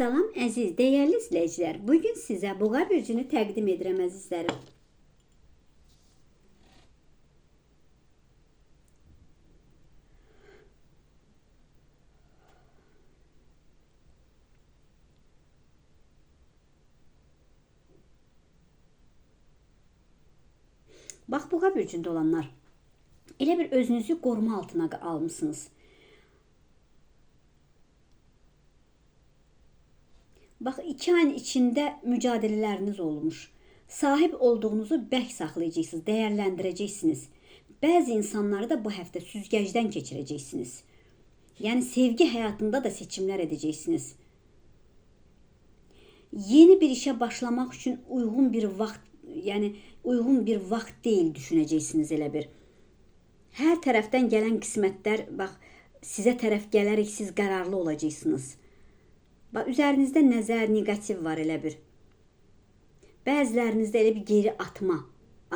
Salam əziz, dəyərli izləyicilər. Bu gün sizə buğa bürcünü təqdim edirəm əzizlərim. Bax buğa bürcündə olanlar elə bir özünüzü qoruma altına almısınız. Bax, iki ayın içində mücadilələriniz olmuş. Sahib olduğunuzu bərk saxlayacaqsınız, dəyərləndirəcəksiniz. Bəzi insanları da bu həftə süzgəcdən keçirəcəksiniz. Yəni sevgi həyatında da seçimlər edəcəksiniz. Yeni bir işə başlamaq üçün uyğun bir vaxt, yəni uyğun bir vaxt deyil düşünəcəksiniz elə bir. Hər tərəfdən gələn qismətlər bax sizə tərəf gələrək siz qərarlı olacaqsınız. Bax üzərinizdə nəzər, neqativ var elə bir. Bəzilərinizdə elə bir geri atma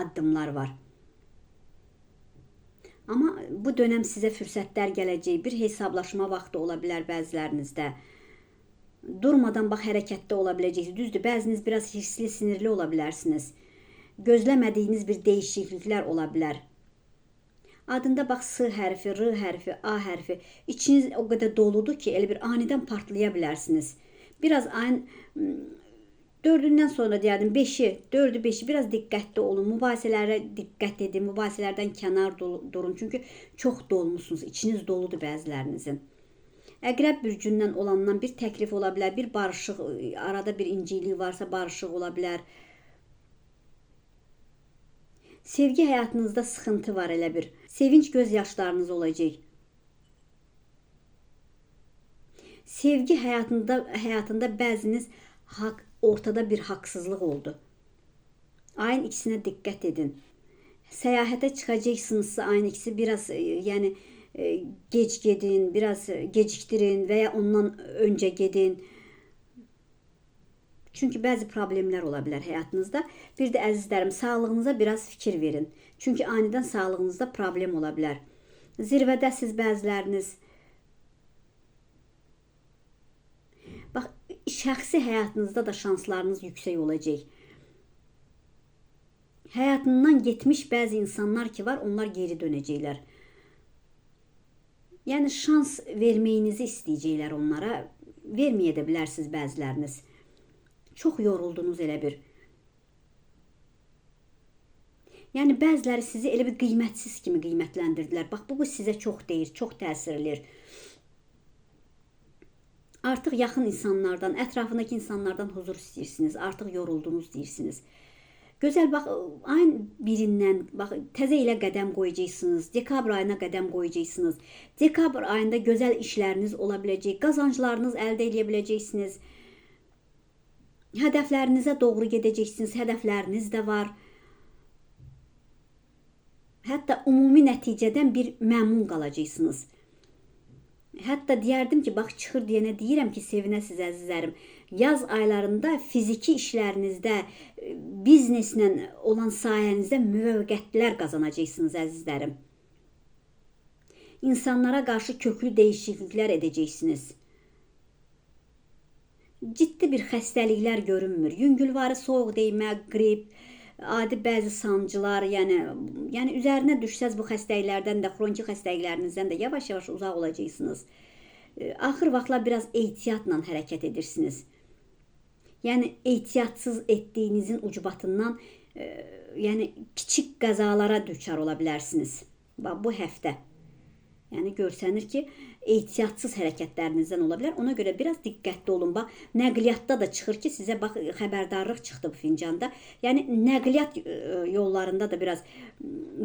addımlar var. Amma bu dönəm sizə fürsətlər gələcək. Bir hesablaşma vaxtı ola bilər bəzilərinizdə. Durmadan bax hərəkətdə ola biləcəksiniz. Düzdür, bəziniz biraz hirsli, sinirli ola bilərsiniz. Gözləmədiyiniz bir dəyişikliklər ola bilər. Adında bax S hərfi, R hərfi, A hərfi. İçiniz o qədər doludur ki, elə bir anidən partlaya bilərsiniz. Biraz ayın dördündən sonra deyərdim 5-i, 4-ü, 5-i biraz diqqətli olun. Mübahisələrə diqqət edin. Mübahisələrdən kənar durun. Çünki çox dolmusunuz. İçiniz doludur bəzilərinizin. Əqrəb bürcündən olandan bir təklif ola bilər, bir barışıq, arada bir inciklik varsa barışıq ola bilər. Sevgi həyatınızda sıxıntı var elə bir. Sevinç göz yaşlarınız olacaq. Sevgi həyatında həyatında bəziniz haqq ortada bir haqsızlıq oldu. Ayın ikisinə diqqət edin. Səyahətə çıxacaqsınızsa ayın ikisi biraz e, yəni e, gec gedin, biraz gecikdirin və ya ondan öncə gedin. Çünki bəzi problemlər ola bilər həyatınızda. Bir də əzizlərim, sağlığınıza biraz fikir verin. Çünki anidən sağlığınızda problem ola bilər. Zirvədəsiz bəziləriniz. Bax, şəxsi həyatınızda da şanslarınız yüksək olacaq. Həyatından getmiş bəzi insanlar ki var, onlar geri dönəcəklər. Yəni şans verməyinizi istəyəcəklər onlara. Verməyə də bilərsiniz bəziləriniz. Çox yoruldunuz elə bir. Yəni bəziləri sizi elə bir qiymətsiz kimi qiymətləndirdilər. Bax bu, bu sizə çox deyir, çox təsir eləyir. Artıq yaxın insanlardan, ətrafındakı insanlardan huzur istəyirsiniz. Artıq yoruldunuz deyirsiniz. Gözəl bax ayın birindən bax təzə ilə qədəm qoyacaqsınız. Dekabr ayına qədəm qoyacaqsınız. Dekabr ayında gözəl işləriniz ola biləcək, qazanclarınız əldə edə biləcəksiniz. Hədəflərinizə doğru gedəcəksiniz. Hədəfləriniz də var. Hətta ümumi nəticədən bir məmnun qalacaqsınız. Hətta deyərdim ki, bax çıxır deyənə deyirəm ki, sevinəsiz əzizlərim. Yaz aylarında fiziki işlərinizdə, bizneslə olan sahənizdə müvəqqətlər qazanacaqsınız əzizlərim. İnsanlara qarşı köklü dəyişikliklər edəcəksiniz ciddi bir xəstəliklər görünmür. Yüngülvari soyuq dəymə, qrip, adi bəzi sancılar, yəni yəni üzərinə düşsəz bu xəstəliklərdən də, xroniki xəstəliklərinizdən də yavaş-yavaş uzaq olacaqsınız. Axır vaxtlar biraz ehtiyatla hərəkət edirsiniz. Yəni ehtiyatsız etdiyinizin ucbatından e, yəni kiçik qəzalara düçar ola bilərsiniz. Bax bu həftə Yəni görsənir ki, ehtiyatsız hərəkətlərinizdən ola bilər. Ona görə biraz diqqətli olun. Bax, nəqliyyatda da çıxır ki, sizə bax xəbərdarlıq çıxdı bu fincanda. Yəni nəqliyyat e, yollarında da biraz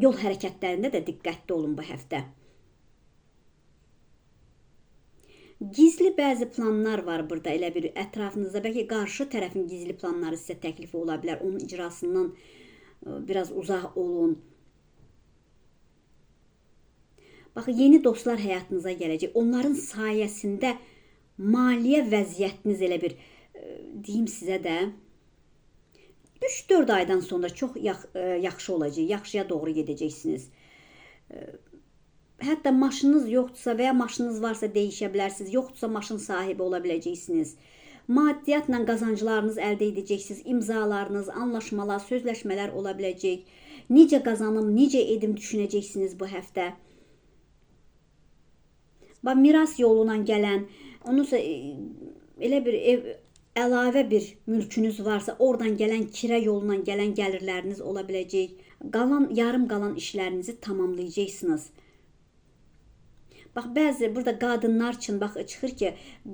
yol hərəkətlərində də diqqətli olun bu həftə. Gizli bəzi planlar var burada elə bir ətrafınızda bəlkə qarşı tərəfin gizli planları sizə təklifi ola bilər. Onun icrasından e, biraz uzaq olun. Bax, yeni dostlar həyatınıza gələcək. Onların sayəsində maliyyə vəziyyətiniz elə bir e, deyim sizə də 3-4 aydan sonra çox yax e, yaxşı olacaq. Yaxşıya doğru gedəcəksiniz. E, hətta maşınınız yoxdursa və ya maşınınız varsa dəyişə bilərsiniz. Yoxdursa maşın sahibi ola biləcəksiniz. Maddiyyatla qazanclarınız əldə edəcəksiniz. İmzalarınız, anlaşmalar, sözləşmələr ola biləcək. Necə qazanım, necə edim düşünəcəksiniz bu həftə. Bax miras yoluna gələn, onunsa elə bir ev əlavə bir mülkünüz varsa, oradan gələn kirə yoluna gələn gəlirləriniz ola biləcək. Qalan yarım qalan işlərinizi tamamlayacaqsınız. Bax bəzi burada qadınlar üçün bax çıxır ki,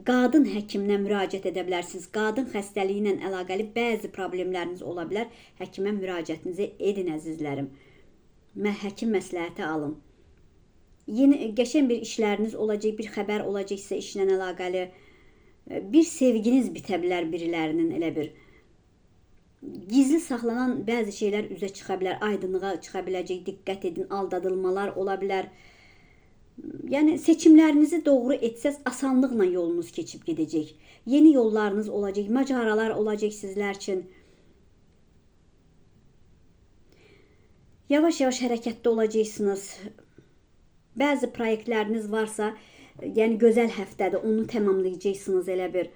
qadın həkiminə müraciət edə bilərsiniz. Qadın xəstəliyi ilə əlaqəli bəzi problemləriniz ola bilər. Həkimə müraciətinizi edin əzizlərim. Mə həkim məsləhəti alın. Yeni qəşəng bir işləriniz olacaq, bir xəbər olacaq sizə işlə əlaqəli. Bir sevginiz bitə bilər birilərinin elə bir. Gizli saxlanan bəzi şeylər üzə çıxa bilər, aydınlığa çıxa biləcək. Diqqət edin, aldadılmalar ola bilər. Yəni seçimlərinizi doğru etsəz asanlıqla yolunuz keçib gedəcək. Yeni yollarınız olacaq, macəralar olacaq sizlər üçün. Yavaş-yavaş hərəkətdə olacaqsınız. Bəzi layihələriniz varsa, yəni gözəl həftədə onu tamamlayacaqsınız elə bir.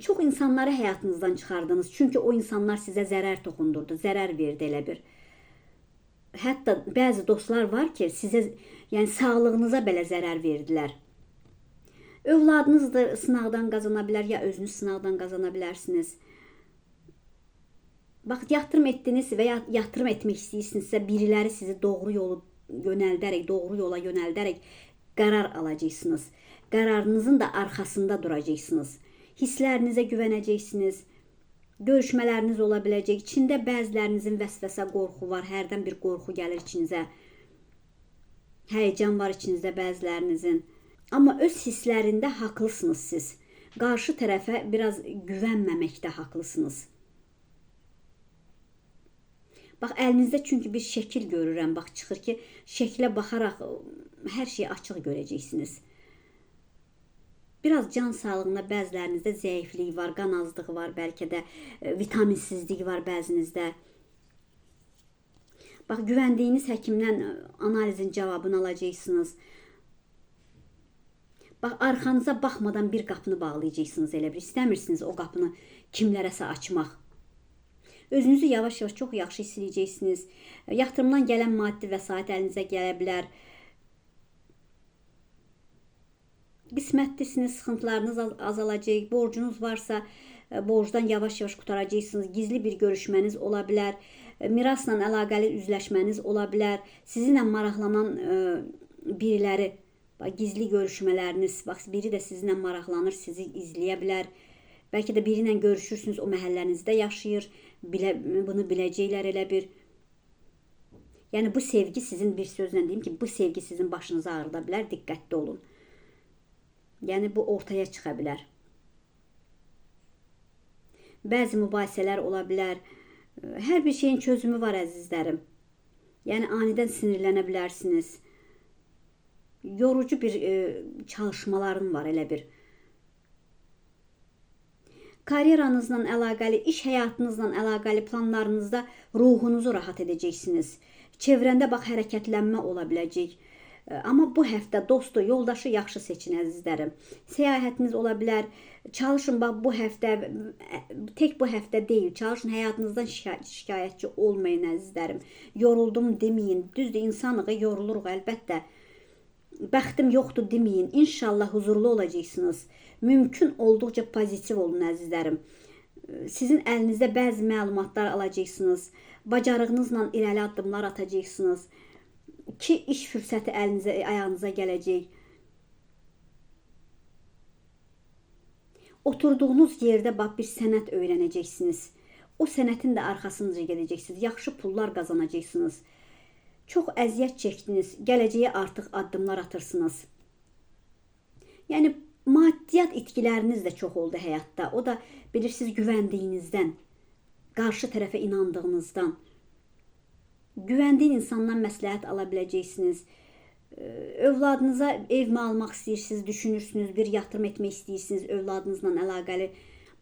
Çox insanları həyatınızdan çıxardınız. Çünki o insanlar sizə zərər toxundurdu, zərər verdi elə bir. Hətta bəzi dostlar var ki, sizə yəni sağlığınıza belə zərər verdilər. Övladınız da sınaqdan qazana bilər ya özünüz sınaqdan qazana bilərsiniz. Bax, yatırım etdiniz və ya yatırım etmək istəyirsinizsə, biriləri sizi doğru yolu yönəldərək, doğru yola yönəldərək qərar alacaqsınız. Qərarınızın da arxasında duracaqsınız. Hisslərinizə güvənəcəksiniz. Görüşmələriniz ola biləcək. İçində bəzilərinizin vəsvəsə, qorxu var. Hərdən bir qorxu gəlir içinizə. Həyəcan var içinizdə bəzilərinizin. Amma öz hisslərində haqlısınız siz. Qarşı tərəfə biraz güvənməməkdə haqlısınız. Bax əlinizdə çünki bir şəkil görürəm. Bax çıxır ki, şəklə baxaraq hər şeyi açıq görəcəksiniz. Biraz can sağlığına bəzilərinizdə zəiflik var, qan azlığı var, bəlkə də vitaminsizlik var bəzinizdə. Bax güvəndiyiniz həkimdən analizin cavabını alacaqsınız. Bax arxanıza baxmadan bir qapını bağlayacaqsınız elə bir. İstəmirsiniz o qapını kimlərəsə açmaq. Özünüzü yavaş-yavaş çox yaxşı hiss edəcəksiniz. Yatırımdan gələn maddi vəsait əlinizə gələ bilər. Qismətlisiniz, sıxıntılarınız azalacaq. Borcunuz varsa, e, borcdan yavaş-yavaş qutaracaqsınız. Gizli bir görüşməniz ola bilər. E, mirasla əlaqəli üzləşməniz ola bilər. Sizinlə maraqlanan e, biriləri gizli görüşmələriniz, bax biri də sizinlə maraqlanır, sizi izləyə bilər. Bəlkə də biri ilə görüşürsünüz, o məhəllənizdə yaşayır, bilə, bunu biləcəklər elə bir. Yəni bu sevgi sizin bir sözlə deyim ki, bu sevgi sizin başınızı ağrıda bilər, diqqətli olun. Yəni bu ortaya çıxa bilər. Bəzi mübahisələr ola bilər. Hər bir şeyin çözümü var əzizlərim. Yəni anidən sinirlənə bilərsiniz. Yorucu bir e, çalışmalarım var elə bir karyeranızla əlaqəli, iş həyatınızla əlaqəli planlarınızda ruhunuzu rahat edəcəksiniz. Çevrəndə bax hərəkətlənmə ola biləcək. Amma bu həftə dostu, yoldaşı yaxşı seçin əzizlərim. Səyahətiniz ola bilər. Çalışın bax bu həftə tək bu həftə deyil. Çalışın həyatınızdan şikayətçi olmayın əzizlərim. Yoruldum deməyin. Düzdür, insanıq, yoruluruq əlbəttə. Bəxtim yoxdur deməyin. İnşallah huzurlu olacaqsınız mümkün olduqca pozitiv olun əzizlərim. Sizin əlinizdə bəzi məlumatlar alacaqsınız. Bacarığınızla irəli addımlar atacaqsınız. Ki iş fürsəti əlinizə, ayağınıza gələcək. Oturduğunuz yerdə bax bir sənət öyrənəcəksiniz. O sənətin də arxasınca gedəcəksiniz. Yaxşı pullar qazanacaqsınız. Çox əziyyət çəkdiniz. Gələcəyə artıq addımlar atırsınız. Yəni maddiyyat itkiləriniz də çox oldu həyatda. O da bilirsiniz güvəndiyinizdən, qarşı tərəfə inandığınızdan. Güvəndiyin insandan məsləhət ala biləcəksiniz. Övladınıza evmi almaq istəyirsiniz, düşünürsünüz, bir yatırım etmək istəyirsiniz övladınızla əlaqəli.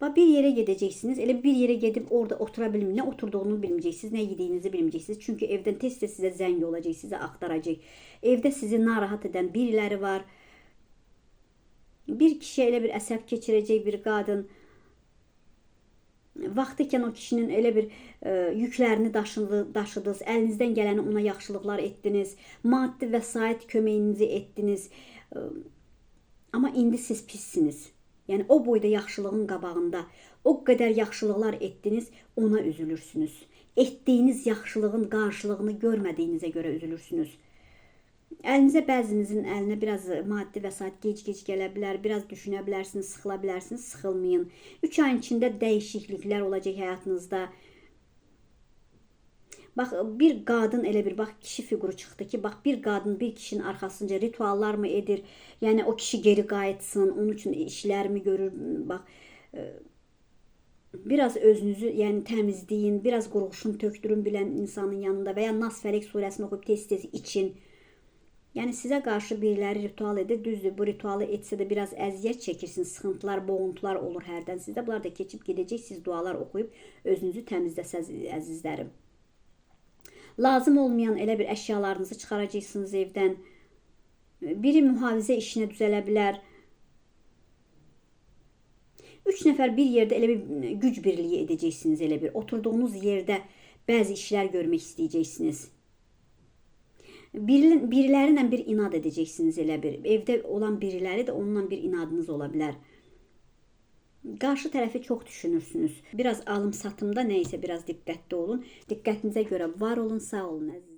Bax bir yerə gedəcəksiniz. Elə bir yerə gedib orada otura bilmir. Nə oturduğunu bilməyəcəksiniz, nə yediyinizi bilməyəcəksiniz. Çünki evdən tez-tez sizə zəng olacaq, sizə axtaracaq. Evdə sizi narahat edən biriləri var bir kişi elə bir əsəb keçirəcək bir qadın vaxtı ikən o kişinin elə bir e, yüklərini daşıdı, daşıdınız, əlinizdən gələni ona yaxşılıqlar etdiniz, maddi vəsait köməyinizi etdiniz. E, amma indi siz pissiniz. Yəni o boyda yaxşılığın qabağında o qədər yaxşılıqlar etdiniz, ona üzülürsünüz. Etdiyiniz yaxşılığın qarşılığını görmədiyinizə görə üzülürsünüz. Əlinizə bəzinizin əlinə biraz maddi vəsait gec-gec gələ bilər, biraz düşünə bilərsiniz, sıxıla bilərsiniz, sıxılmayın. 3 ayın içində dəyişikliklər olacaq həyatınızda. Bax bir qadın elə bir bax kişi fiquru çıxdı ki, bax bir qadın bir kişinin arxasınca rituallar mı edir? Yəni o kişi geri qayıtsın, onun üçün işlərmi görür? Bax e, biraz özünüzü yəni təmizləyin, biraz qurğuşun tökdürün bilən insanın yanında və ya Nas Fələk surəsini oxuyub tez-tez için. Yəni sizə qarşı biriləri ritual edir. Düzdür, bu ritualı etsə də biraz əziyyət çəkirsiniz, sıxıntılar, boğuntular olur hərdən sizdə. Bunlar da keçib gedəcək. Siz dualar oxuyub özünüzü təmizləsəz əzizlərim. Lazım olmayan elə bir əşyalarınızı çıxaracaqsınız evdən. Biri mühafizə işinə düzələ bilər. 3 nəfər bir yerdə elə bir güc birliyi edəcəksiniz elə bir. Oturduğunuz yerdə bəzi işlər görmək istəyəcəksiniz. Bir, biriləri ilə bir inad edəcəksiniz elə bir. Evdə olan biriləri də onunla bir inadınız ola bilər. Qarşı tərəfi çox düşünürsünüz. Biraz alım-satımda nə isə biraz diqqətli olun. Diqqətinizə görə var olun, sağ olun əziz.